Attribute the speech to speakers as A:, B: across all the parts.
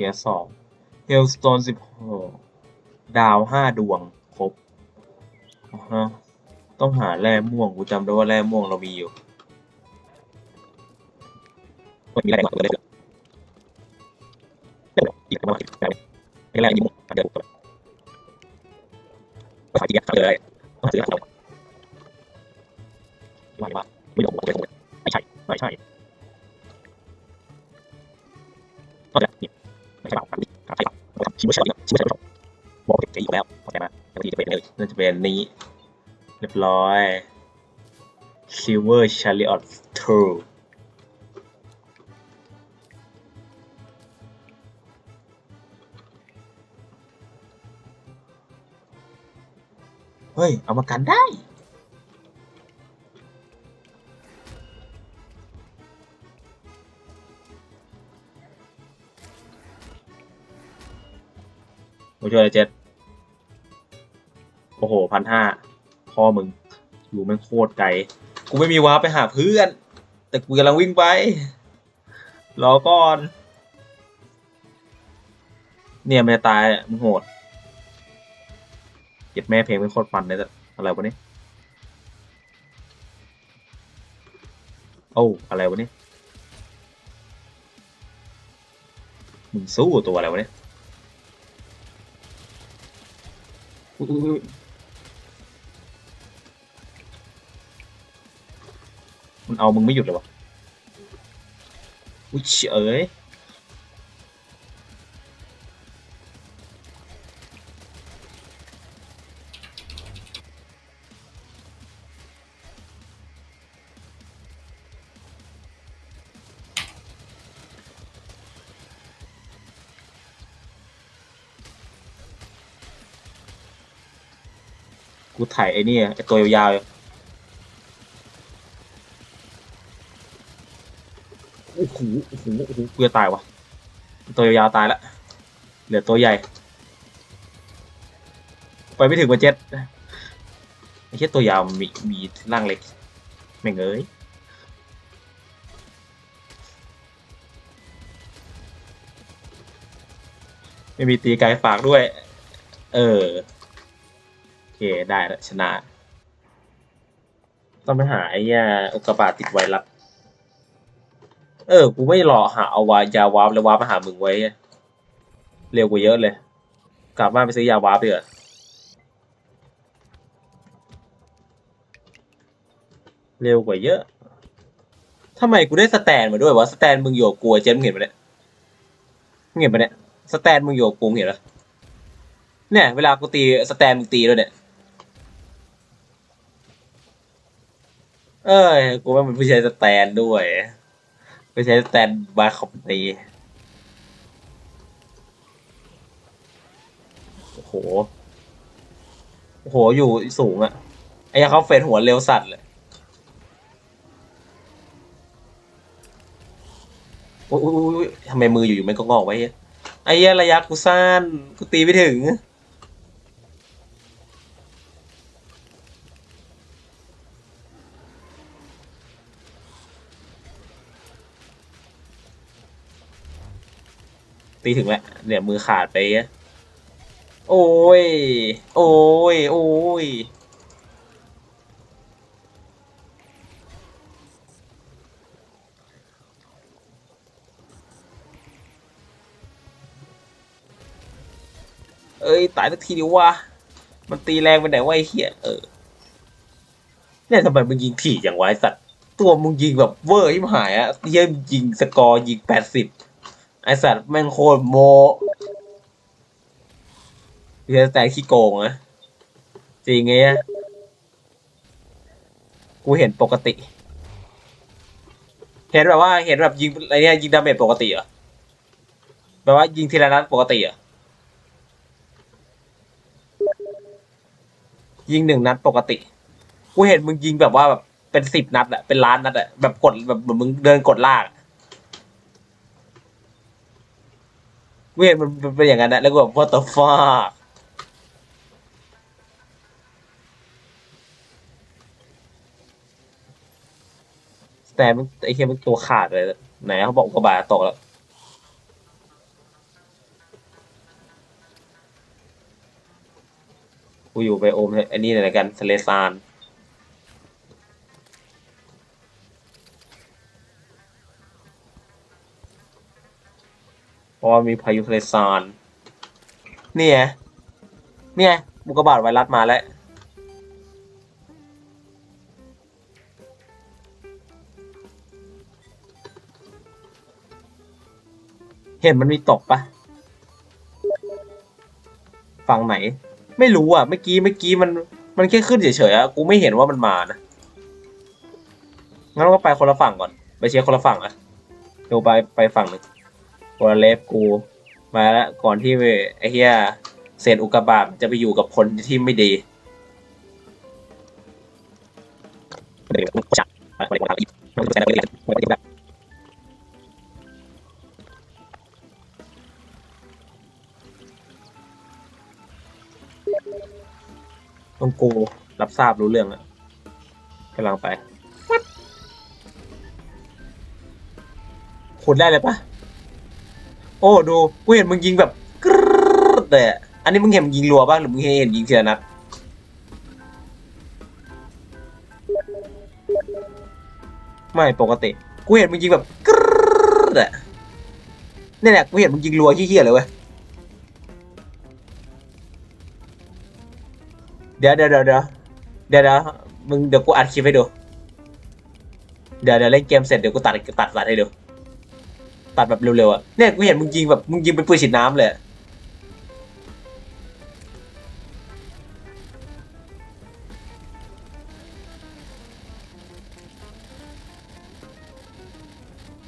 A: ทียสองเฮลสโตนสิบหกดาวห้าดวง ครบฮะต้องหาแร่ม่วง กูจำได้ว่าแร่ม่วงเรามีอยู่มันมีแร่ม่วงเลยเดี๋ยวอีกประมาณแร่แร่ยี่ม่วงเดี๋ยวกูไปขายที่เนี่ยเลยต้องซื้อของไม่ว่าไม่รู้ไม่ใช่ไม่ใช่ก็แล้ วเนี่ยไม่ใช่เป่าครับครับใช่เปล่าเราทำชิมไม่ใช่ชิมไม่ใช่บอกเจ๊อยู่แล้วเข้าใจไหมแล้วที่จะเป็นเลยน่าจะเป็นนี้ เรียบร้อย Silver Chariot 2เฮ้ย เอามากันได้ มาช่วยเจ็ดโอ้โหพันห้าพ่อมึง อยู่แม่งโคตรไกล กูไม่มีวาร์ปไปหาเพื่อน แต่กูกำลังวิ่งไป รอก่อน เนี่ยมันจะตายอะมึงโหด เก็บแม่เพลงเป็นโคตรฟันเลยแต่อะไรวะเนี่ยโอ้อะไรวะเนี่ยมึงสู้ตัวอะไรวะเนี่ย มันเอามึงไม่หยุดเลยวะอุ้ยเฉย ถ่ายไอ้นี่ไอ้ตัวยาวๆอยู่โอ้โหโอ้โหโอ้โหกูจะตายวะตัวยาวๆตายละเหลือตัวใหญ่ ไปไม่ถึงวันเจ็ดไอ้เชี่ตัวยาวมีมีร่างเล็กแม่งเอ้ยไม่มีตีไกลฝากด้วย เออ เคได้แล้วชนะ ต้องไปหาไอ้ยาอุกกาบาตติดไวรัสเออ กูไม่รอหาเอาวายาวาร์ปแล้ววาร์ปมาหามึงไว้ เร็วกว่าเยอะเลย กลับบ้านไปซื้อยาวาร์ปดีกว่าเร็วกว่าเยอะทำไมกูได้สแตนมาด้วยวะ สแตนมึงอยู่กับกูอะเจนมึงเห็นปะเนี่ยมึงเห็นปะเนี่ย สแตนมึงอยู่กับกูเห็นปะเนี่ย เวลากูตีสแตนมึงตีด้วยเนี่ย เอ้ย กูว่ามันผู้ใช้สแตนด้วยผู้ใช้สแตนบาร์คอมตีโอ้โห โอ้โห อยู่สูงอะไอ้ยาเขาเฟนหัวเร็วสัตว์เลยโอ้ยทำไมมืออยู่ๆมันก็งอกไว้ ไอ้เหี้ยระยะกูสั้นกูตีไม่ถึง ตีถึงแล้วเนี่ยมือขาดไปโอ้ย โอ้ย โอ้ย เอ้ย ตายสักทีดีวะ มันตีแรงไปไหนวะไอ้เหี้ย เออ เนี่ยทำไมมึงยิงถี่อย่างวะไอ้สัตว์ ตัวมึงยิงแบบเวอร์ยิ่หายอะเยี่ยมยิงสกอร์ยิงแปดสิบ ไอสัตว์แม่งโคตรโมเฮียแต่ขี้โกงนะจริงไงอะกูเห็นปกติ เห็นแบบว่าเห็นแบบยิงอะไรเนี่ยยิงดาเมจปกติเหรอแบบว่ายิงทีละนัดปกติเหรอยิงหนึ่งนัดปกติ กูเห็นมึงยิงแบบว่าแบบเป็นสิบนัดอะเป็นล้านนัดอะแบบกดแบบเหมือนมึงเดินกดลากอะ เวทมันเป็นอย่างนั้นนะแล้วก็แบบ what the fuck แต่ไอ้เคียมันตัวขาดเลยไหนเขาบอกกระบาตกแล้วกูอยู่ไปโอมอันนี้อะไรกันสเลซาน เพราะว่ามีพายุทะเลซานเนี่ยเนี่ยมุกกาบาตไวรัสมาแล้วเห็นมันมีตกปะฝั่งไหน ไม่รู้อะ เมื่อกี้ เมื่อกี้มัน มันแค่ขึ้นเฉยๆอะ กูไม่เห็นว่ามันมานะ งั้นเราก็ไปคนละฝั่งก่อน ไปเชียร์คนละฝั่งอะ เดี๋ยวไป ไปฝั่งหนึ่ง คนละเลฟกู มาแล้วก่อนที่ไอ้เหี้ยเศษอุกกาบาตจะไปอยู่กับคนที่ไม่ดีต้องกูรับทราบรู้เรื่องแล้วกำลังไป ขุดได้เลยปะ โอ้ดูกูเห็นมึงยิงแบบกรึ๊ดเลยอะอันนี้มึงเห็นมึงยิงรัวบ้างหรือมึงเห็นยิงทีละนัดไม่ปกติ กูเห็นมึงยิงแบบกรึ๊ดอะเนี่ยแหละกูเห็นมึงยิงรัวเฮี้ยๆเลยเว้ยเดี๋ยวเดี๋ยวเดี๋ยวเดี๋ยวเดี๋ยวมึงเดี๋ยวกูอัดคลิปให้ดู เดี๋ยวเดี๋ยวเล่นเกมเสร็จเดี๋ยวกูตัดตัดตัดให้ดู ตัดแบบเร็วๆอะเนี่ยกูเห็นมึงยิงแบบมึงยิงเป็นปืนฉีดน้ำเลย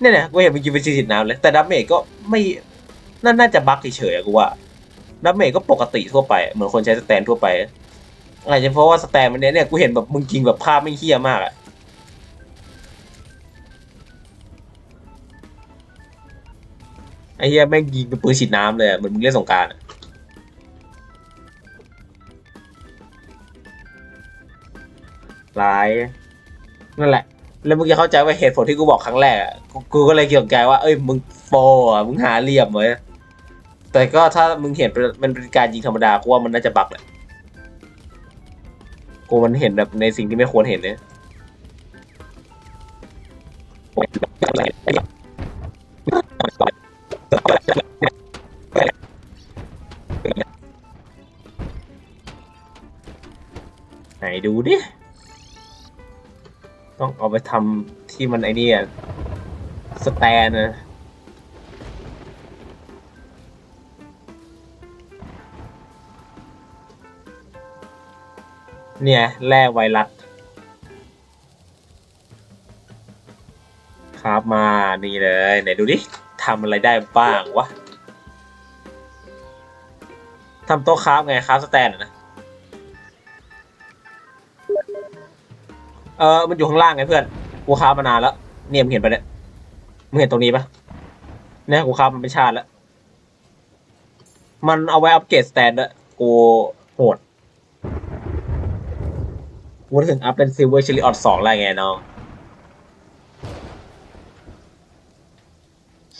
A: เนี่ยนะกูเห็นมึงยิงเป็นปืนฉีดน้ำเลยแต่ดับเมจก็ไม่น่าน่าจะบั๊กเฉยๆอะกูว่าดับเมจก็ปกติทั่วไปเหมือนคนใช้สแตนทั่วไปอาจจะเพราะว่าสแตนมันเนี้ยเนี่ยกูเห็นแบบมึงยิงแบบภาพไม่เฮี้ยมากอะ อ้เหี้ยแม่งยิงเป็นปืนฉีดน้ำเลยอะเหมือนมึงเล่นสงกรารร้ายนั่นแหละ แล้วมึงจะเข้าใจว่าเหตุผลที่กูบอกครั้งแรกอะกูกูก็เลยเกี่ยวกับใจว่าเอ้ยมึงโฟอะมึงหาเหลี่ยมไว้แต่ก็ถ้ามึงเห็นเป็นมันเป็นการยิงธรรมดากูว่ามันน่าจะบักแหละกูมันเห็นแบบในสิ่งที่ไม่ควรเห็นเนี่ย ดูดิ ต้องเอาไปทำที่มันไอ้นี่อะสแตนนะเนี่ยแร่ไวรัสครับมานี่เลยไหนดูดิทำอะไรได้บ้างวะทำโต๊ะคราฟไงคราฟสแตนนะ ออมันอยู่ข้างล่างไงเพื่อน กูค้ามานานแล้ว เนี่ยมึงเห็นปะเนี่ย มึงเห็นตรงนี้ปะเนี่ยกูค้ามันเป็นชาติแล้ว มันเอาไว้อัปเกรดสแตนด์กูโหดกูถึงอัพเป็นซิลเวอร์ชิลิออดสองอะไรไงน้อง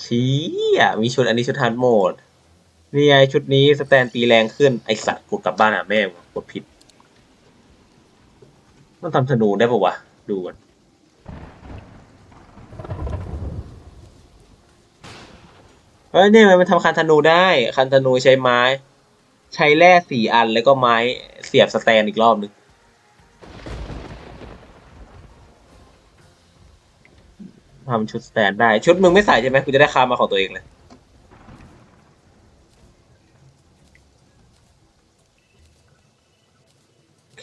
A: ชี้อะมีชุดอันนี้ชุดฮันโหมด นี่ไงชุดนี้สแตนตีแรงขึ้นไอสัตว์กูกลับบ้านหาแม่กดผิด มันทำธนูได้ปะวะ ดูก่อนเอ้ยเนี่ยมันทำคันธนูได้คันธนูใช้ไม้ ใช้แร่สี่อันแล้วก็ไม้เสียบสแตนอีกรอบนึงทำชุดสแตนได้ ชุดมึงไม่ใส่ใช่ไหมกูจะได้คามาของตัวเองเลย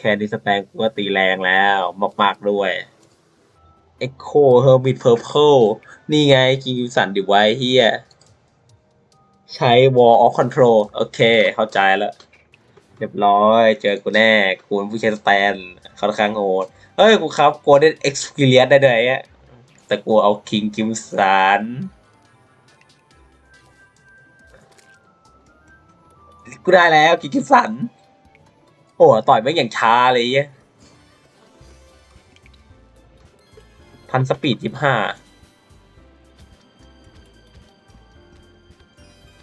A: แค่ดิสแตนกูก็ตีแรงแล้วมาก ๆ ด้วย Echo Hermit Purple นี่ไงกิงสันดิไว้เฮียใช้ Wall of Control โอเค เข้าใจแล้วเรียบร้อย เจอกูแน่ กูเป็นผู้ใช้สแตนค่อนข้างโหดเฮ้ย กูครับ Golden Experience ได้เลยอะแต่กูเอา King กิมสันกูได้แล้วกิกิมสัน โอ้ต่อยไม่งอย่างช้าเลยเยพันสปีดยี่ห้า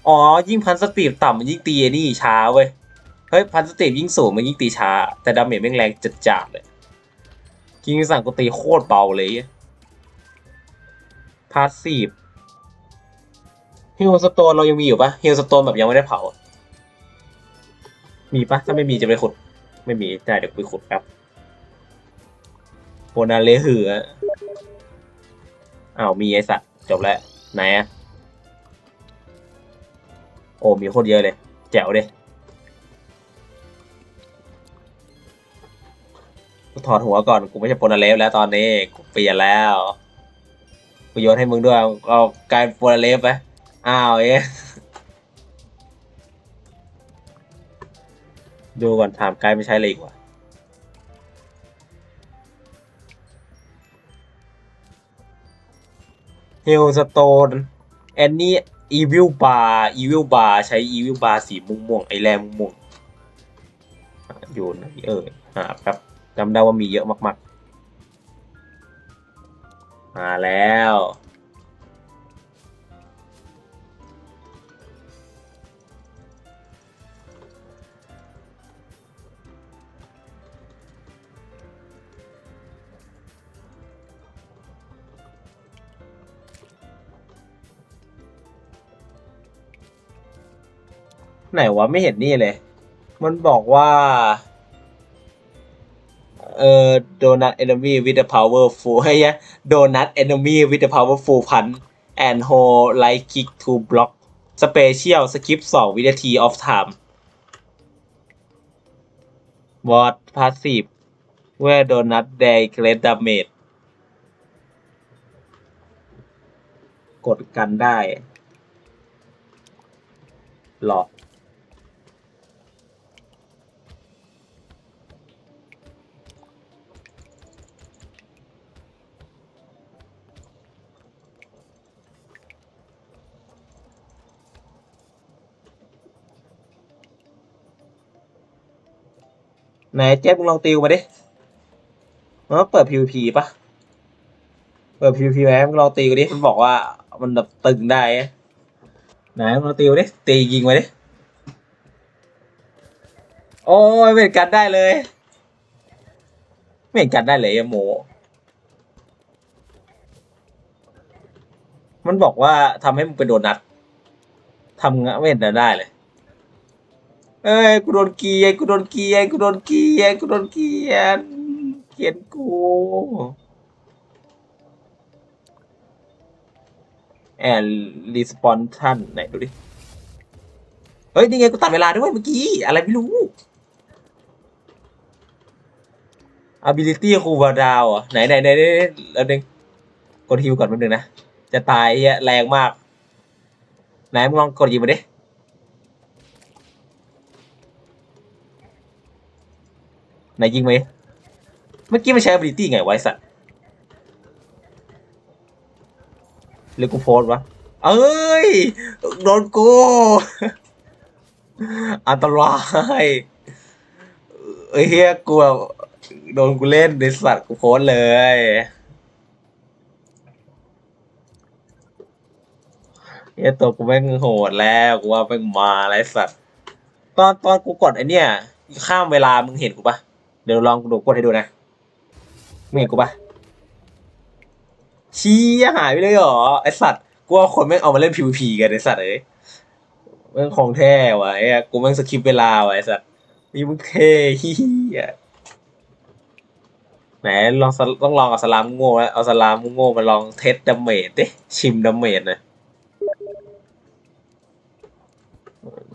A: อ๋อ ยิ่งพันสปีดต่ำมันยิ่งตีนี่ช้าเว้ย เฮ้ย พันสติยิ่งสูงมันยิ่งตีช้า แต่ดาเมจแม่งแรงจัดจัดเลยกิงสั่งกูตีโคตรเบาเลยพาสซีฟฮิลสโตนเรายังมีอยู่ปะฮิลสโตนแบบยังไม่ได้เผา มีปะถ้าไม่มีจะไปขุด ไม่มีได้เดี๋ยวไปขุดแป๊บโบนาเลหืออ้าวมีไอสัตว์จบแล้วไหนอะโอ้มีโคตรเยอะเลย แจ๋วเลยกูถอดหัวก่อนกูไม่ใช่โปนาเลฟแล้วตอนนี้กูเปลี่ยนแล้วกูโยนให้มึงด้วยเอากลายโปนาเลฟไปอ้าวเอ๊ะ ดูก่อนถามกายไม่ใช่อะไรอีกวะฮิลสโตนแอนนี่อีวิลบาร์อีวิลบาร์ใช้อีวิลบาร์สีม่วงม่วงไอแรมม่วงอยู่ไหนเออหาแป๊บจำได้ว่ามีเยอะมาก ๆ มาแล้ว ไหนวะไม่เห็นนี่เลย มันบอกว่าเอ่อ donut enemy with the powerful ให้ยะ donut enemy with the powerful punch and hold like kick to block special skip 2วินาที of time what passive where donut they great damage กดกันได้ หลอด ไหนเจ๊มึงลองติวมาดิมันต้องเปิด PVP ปะเปิด PVP ไหมมึงลองตีกูดิ มันบอกว่ามันแบบตึงได้ไหนมึงลองติวดิ ตียิงมาดิ โอ้ยไม่เห็นกันได้เลย ไม่เห็นกันได้เลยอะโม มันบอกว่าทำให้มึงเป็นโดนัททำงะไม่เห็นจะได้เลย เอ้ยกูโดนเกียนกูโดนเกียนกูโดนเกียนกูโดนเกียนเกลียนกูแอนรีสปอนทันไหนดูดิ เฮ้ย นี่ไงกูตัดเวลาด้วยเมื่อกี้ อะไรไม่รู้ ability คูบาดาวอะไหนไหนไหนไหนแล้วนึงกดฮิวก่อนแป๊บนึงนะ จะตายแรงมาก ไหนมึงลองกดยิงมาดิ ไหนยิงไหมเมื่อกี้มันใช้ ability ไงไว้สัตว์หรือกูโพสวะ เอ้ย โดนกู อันตรายเอ้ยเฮียกูแบบโดนกูเล่นในสัตว์กูโพสเลยเฮียตัวกูแม่งโหดแล้ว กูว่าแม่งมาอะไรสัตว์ ตอนตอนกูกดไอเนี้ยข้ามเวลามึงเห็นกูปะ เดี๋ยวลองดูกดให้ดูนะมึงเห็นกูปะชี้หายไปเลยเหรอไอสัตว์กูว่าคนแม่งเอามาเล่น PVP กันไอสัตว์เอ้ยแม่งของแท้วะไอ้กูแม่งสคิปเวลาวะไอสัตว์นี่มึงเท่ฮียไหนลองต้องลองเอาสลามโง่แล้วเอาสลามโง่มาลองเทสดาเมจดิชิมดาเมจนะ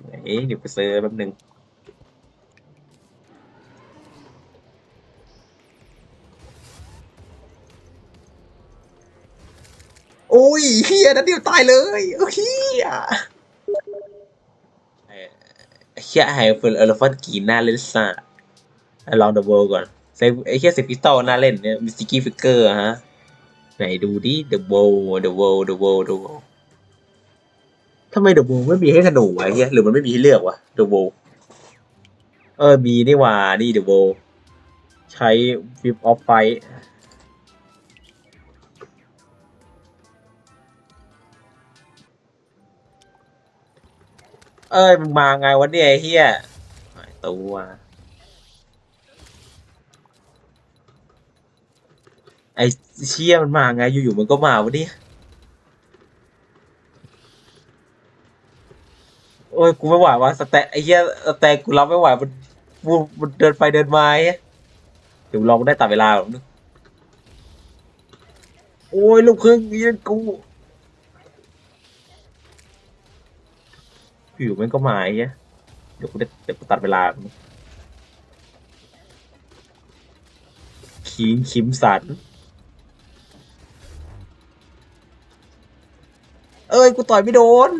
A: ไหนเดี๋ยวไปซื้อแป๊บนึง โอ้ยเฮียนัดเดียวตายเลยโอ้ยเฮียเฮียไฮเฟิร์เอลฟันกีน่าเล่นซ่าลองเดอะเวิลก่อนเซฟไอ้เฮียเซฟิสตอลน่าเล่นเนี่ยมิสติกี้ฟิกเกอร์ฮะ ไหนดูดิ The World The World The World The World ทำไม The World ไม่มีให้ธนูวะเฮียหรือมันไม่มีให้เลือกวะ The World เออมีนี่ว่านี่ The World ใช้ Whip of Fight เอ้ยมึงมาไงวะเนี่ยไอ้เฮียตัวไอ้เชี่ยมันมาไงอยู่ๆมันก็มาวะเนี่ยโอ้ยกูไม่ไหววะสแตทไอ้เหี้ยสแตทกูรับไม่ไหวมันมันมันเดินไปเดินมาไอ้เหี้ยเดี๋ยวลองได้ตัดเวลาหรอกนึงโอ้ยลูกครึ่งยืนกู อยู่มันก็มาไอ้เหี้ยเดี๋ยวกูได้เดี๋ยวกูตัดเวลา คิงคิมสัน เอ้ย กูต่อยไม่โดน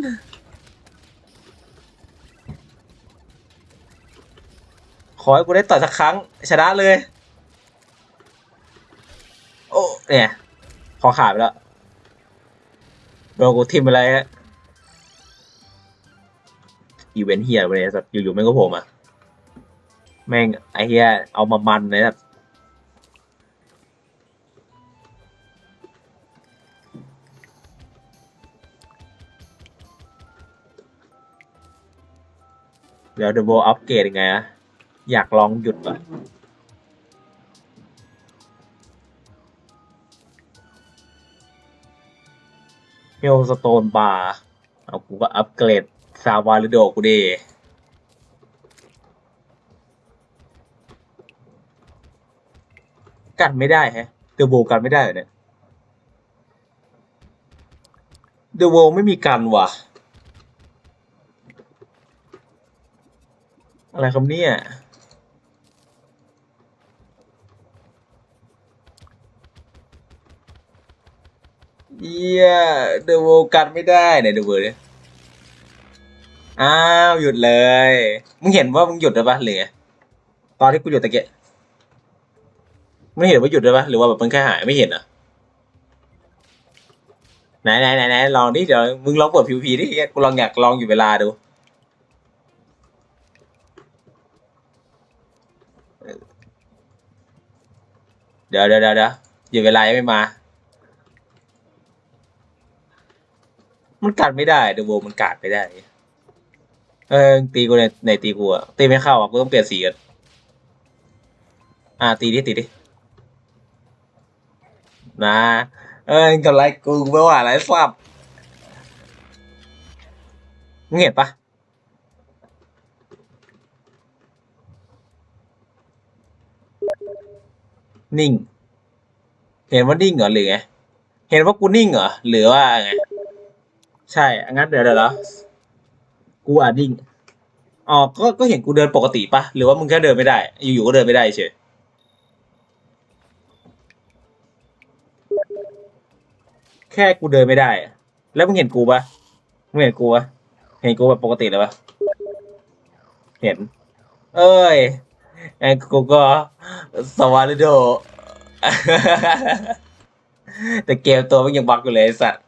A: ขอให้กูได้ต่อยสักครั้ง ชนะเลย โอ้ เนี่ย พอขาดไปแล้วโดนกูทิมไปเลยฮะ อีเวนต์เฮียไปเลยสัตว์อยู่ๆแม่งก็โผล่มาแม่งไอ้เฮียเอามามันเลยสัตว์เดี๋ยวเดอะโบอัปเกรดยังไงอะอยากลองหยุดอะเฮลสโตนบาร์เอากูก็อัปเกรด ซาวาลิโดกูดีกันไม่ได้แฮะเดอะโบกันไม่ได้เหรอเนี่ยเดอะโบไม่มีกันว่ะ อะไรครับเนี่ยเยี่ยเดอะโวกันไม่ได้เนี่ยเดอะโวเนี่ย อ้าวหยุดเลย มึงเห็นว่ามึงหยุดได้ปะหรือไงตอนที่กูหยุดตะเกียไม่เห็นว่าหยุดได้ปะหรือว่าแบบมันแค่หายไม่เห็นอะไหนไหนไหนไหนลองดิเดี๋ยวมึงลองเปิดพีพีดิกูลองอยากลองอยู่เวลาดูเดี๋ยวเดี๋ยวเดี๋ยวเดี๋ยวอยู่เวลายังไม่มา มันกัดไม่ได้เดอะโวมันกัดไม่ได้ เออตีกูในในตีกูอะตีไม่เข้าอะกูต้องเปลี่ยนสีกันอ่าตีดิตีดินะเออกับไรกูไม่ว่าอะไรสับมึงเห็นปะนิ่ง เห็นว่านิ่งเหรอหรือไง เห็นว่ากูนิ่งเหรอหรือว่าไง ใช่ งั้นเดี๋ยวเดี๋ยว กูอะนิ่งอ๋อก็ก็เห็นกูเดินปกติปะหรือว่ามึงแค่เดินไม่ได้ อยู่ๆก็เดินไม่ได้เฉยแค่กูเดินไม่ได้ แล้วมึงเห็นกูปะมึงเห็นกูปะเห็นกูแบบปกติเลยปะเห็น เอ้ยไอ้กูก็สวาริโดแต่เกมตัวมันยังบักอยู่เลยไอ้สัตว์